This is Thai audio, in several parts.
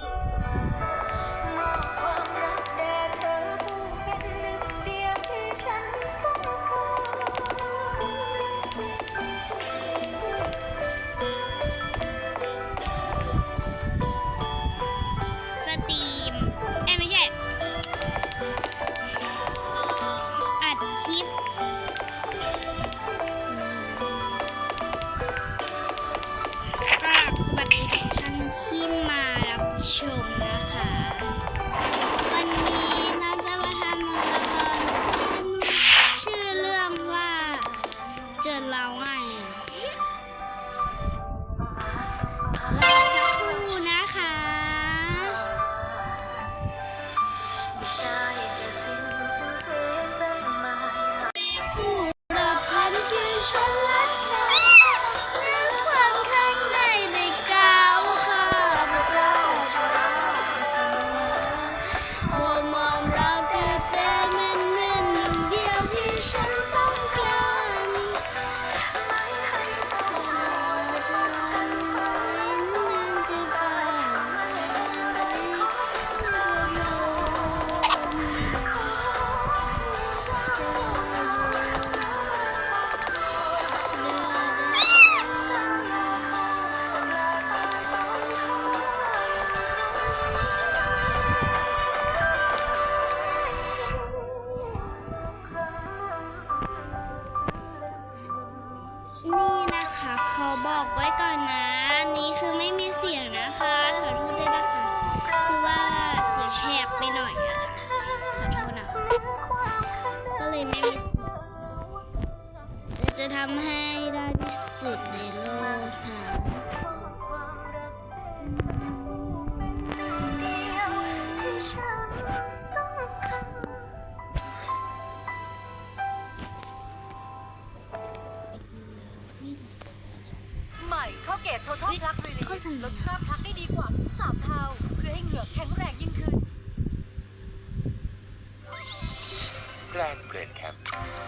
Thanks. ยไมีจะทำให้ได้ที่สุดในโลกค่ะใหม่ข้อเกตโททอลพลักรีลิสลดคราบพักได้ดีกว่าสามเท่า เพื่อให้เหงือกแข็งแรงยิ่งขึ้น Grand Brain Camp.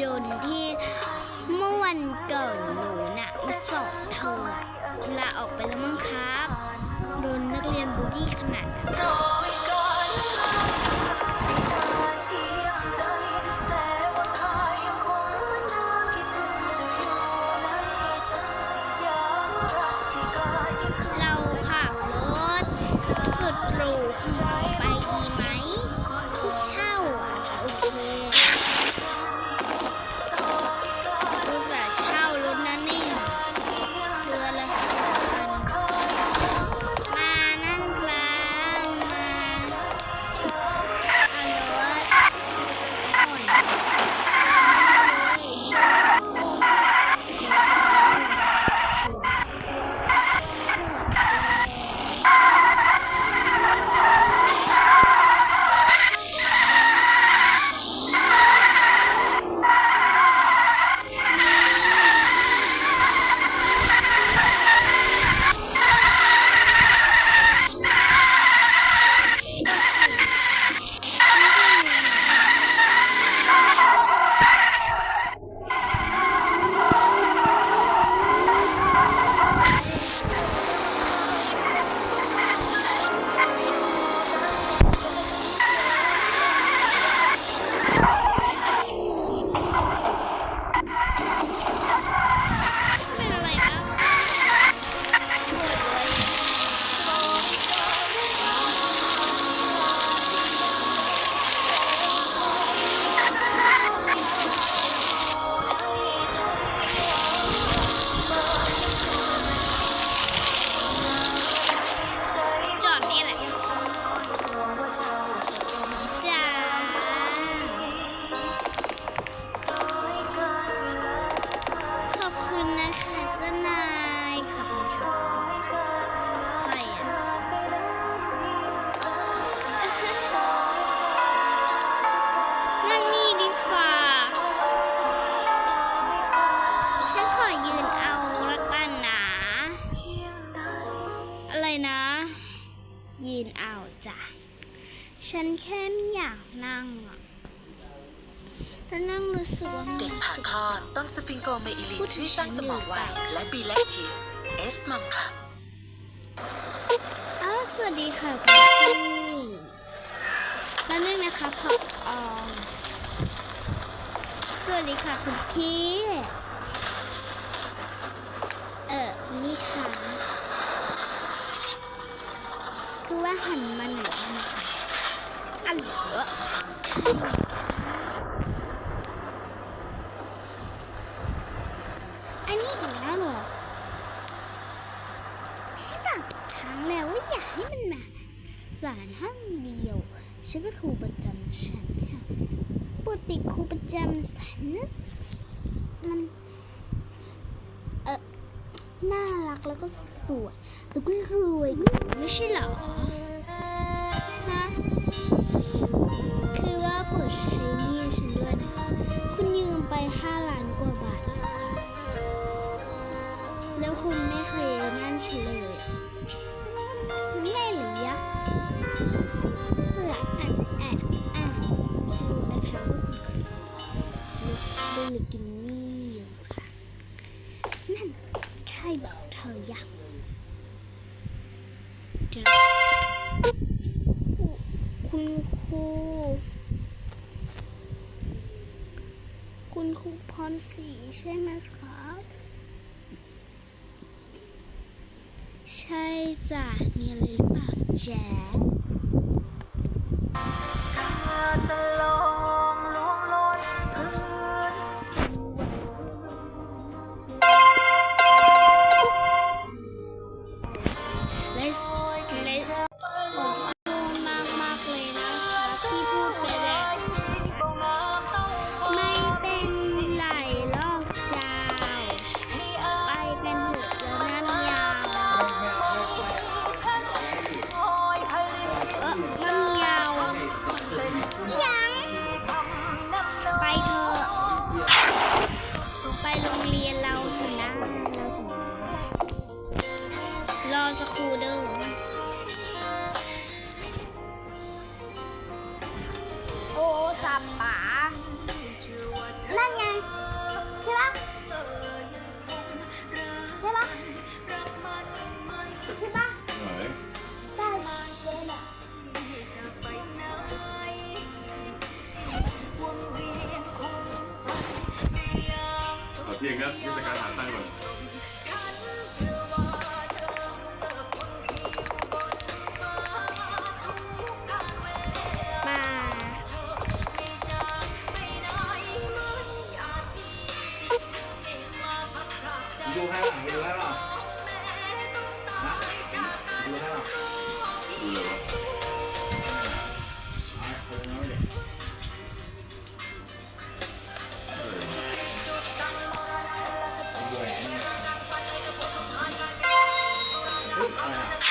จนที่เมื่อวันเกิดหนูน่ะมาสอบเธอลาออกไปแล้วมั้งครับ โดนนักเรียนบูลลี่ขนาดนั้น สึกว่ามันเด็กผ่าคลอดต้องสฟิงโกเมอิลินช่วยสร้างสมองไวและบีแลคทิสเอสมัมค่ะอ้าวสวัสดีค่ะคุณพี่แล้วนึงนะคะพออสวัสดีค่ะคุณพี่ เออคุณพี่คะคือว่าหันมาหน่อยไหมคะอันเหรอนนี้อีกแล้วเหรอ ฉันบอกกี่ครั้งแล้วว่าอย่าให้มันมาสารห้องเดียว ฉันเป็นครูประจำชั้นค่ะปกติครูประจำชั้นนะมันเออน่ารักแล้วก็สวยแล้วก็รวยไม่ใช่เหรอฮะคือว่าโปรดใช้หนี่ฉันด้วยนะคะ คุณยืมไปห้าล้านกว่าบาทแล้วค่ะแล้วคุณไม่เคยนั่นฉันเลย คุณครูพรศรีใช่ไหมครับ ใช่จ้ะ มีอะไรหรือเปล่าแจ๊ ใช่ปะใช่ปะไหนได้มาเจ๊น่ะขอเที่ยงนะยุทธการหาตังค์ก่อน เ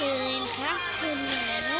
เชิ